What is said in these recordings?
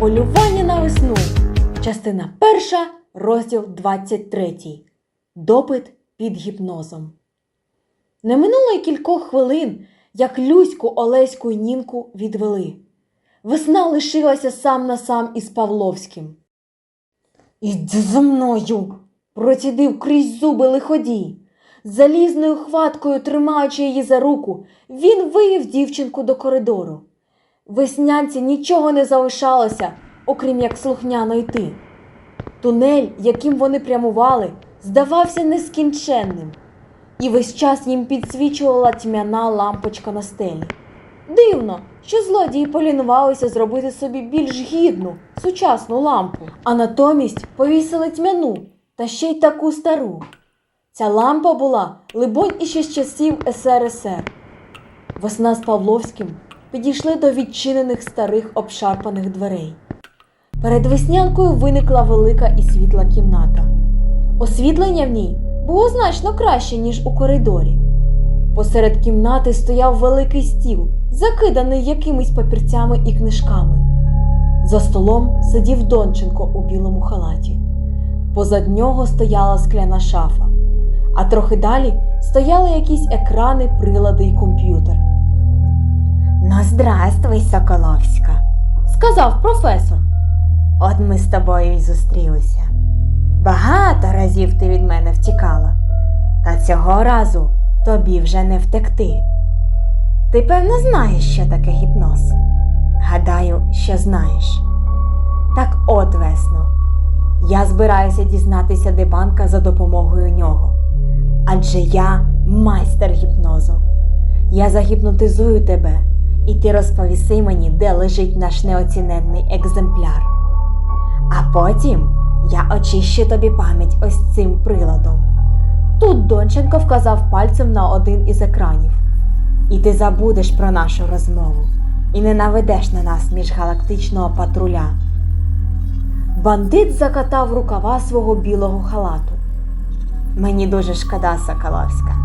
Полювання на весну. Частина перша, розділ 23. Допит під гіпнозом. Не минуло й кількох хвилин, як Люську, Олеську й Нінку відвели. Весна лишилася сам на сам із Павловським. Іди за мною. процідив крізь зуби лиходій. Залізною хваткою, тримаючи її за руку, він вивів дівчинку до коридору. Веснянці нічого не залишалося, окрім як слухняно йти. Тунель, яким вони прямували, здавався нескінченним, і весь час їм підсвічувала тьмяна лампочка на стелі. Дивно, що злодії полінувалися зробити собі більш гідну, сучасну лампу, а натомість повісили тьмяну та ще й таку стару. Ця лампа була, либонь, іще з часів СРСР. Весна з Павловським підійшли до відчинених старих обшарпаних дверей. Перед веснянкою виникла велика і світла кімната. Освітлення в ній було значно краще, ніж у коридорі. Посеред кімнати стояв великий стіл, закиданий якимись папірцями і книжками. За столом сидів Донченко у білому халаті. Позад нього стояла скляна шафа, а трохи далі стояли якісь екрани, прилади й комп'ютер. Ну, здравствуй, Соколовська. Сказав професор. От ми з тобою й зустрілися. Багато разів ти від мене втікала, та цього разу тобі вже не втекти. Ти певно знаєш, що таке гіпноз. Гадаю, що знаєш. Так от весно. Я збираюся дізнатися, де банка за допомогою нього. Адже я майстер гіпнозу. Я загіпнотизую тебе, і ти розповіси мені, де лежить наш неоціненний екземпляр. А потім я очищу тобі пам'ять ось цим приладом. Тут Донченко вказав пальцем на один із екранів. І ти забудеш про нашу розмову і не наведеш на нас міжгалактичного патруля. Бандит закатав рукава свого білого халату. Мені дуже шкода, Соколовська.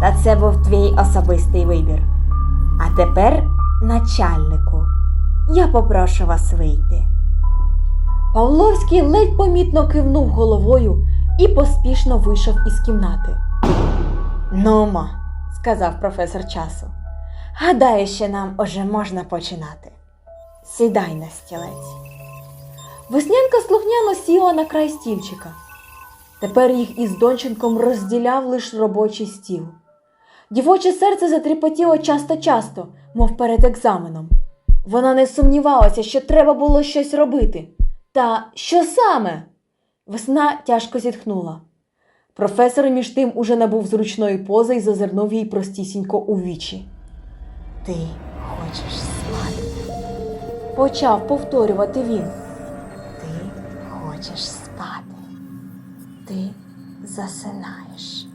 Та це був твій особистий вибір. Тепер, начальнику, я попрошу вас вийти. Павловський ледь помітно кивнув головою і поспішно вийшов із кімнати. Нумо, сказав професор часу. Гадаю, що нам уже можна починати. Сідай на стілець. Веснянка слухняно сіла на край стільчика. Тепер їх із Донченком розділяв лиш робочий стіл. Дівоче серце затріпотіло часто-часто, мов перед екзаменом. Вона не сумнівалася, що треба було щось робити. Та що саме? Весна тяжко зітхнула. Професор між тим уже набув зручної пози і зазирнув їй простісінько у вічі. Ти хочеш спати. Почав повторювати він. Ти хочеш спати. Ти засинаєш.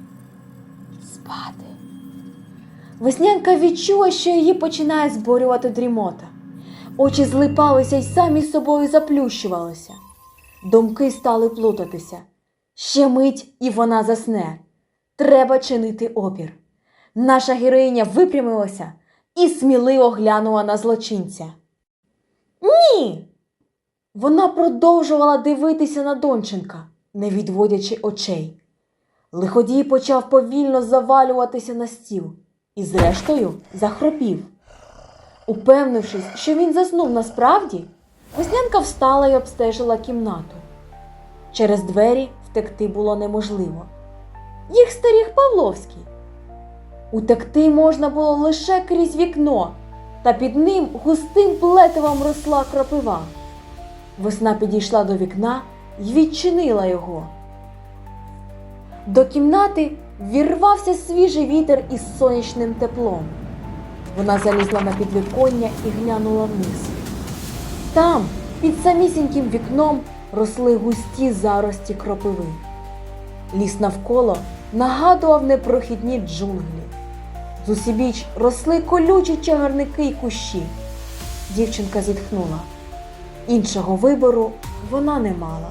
Спати. Веснянка відчула, що її починає зборювати дрімота. Очі злипалися й самі з собою заплющувалися. Думки стали плутатися. Ще мить, і вона засне. Треба чинити опір. Наша героїня випрямилася і сміливо глянула на злочинця. Ні. Вона продовжувала дивитися на Донченка, не відводячи очей. Лиходій почав повільно завалюватися на стіл і, зрештою, захропів. Упевнившись, що він заснув насправді, Веснянка встала і обстежила кімнату. Через двері втекти було неможливо. Їх старіг Павловський. Утекти можна було лише крізь вікно, та під ним густим плетивом росла крапива. Весна підійшла до вікна і відчинила його. До кімнати вірвався свіжий вітер із сонячним теплом. Вона залізла на підвіконня і глянула вниз. Там, під самісіньким вікном, росли густі зарості кропиви. Ліс навколо нагадував непрохідні джунглі. Зусібіч росли колючі чагарники й кущі. Дівчинка зітхнула. Іншого вибору вона не мала.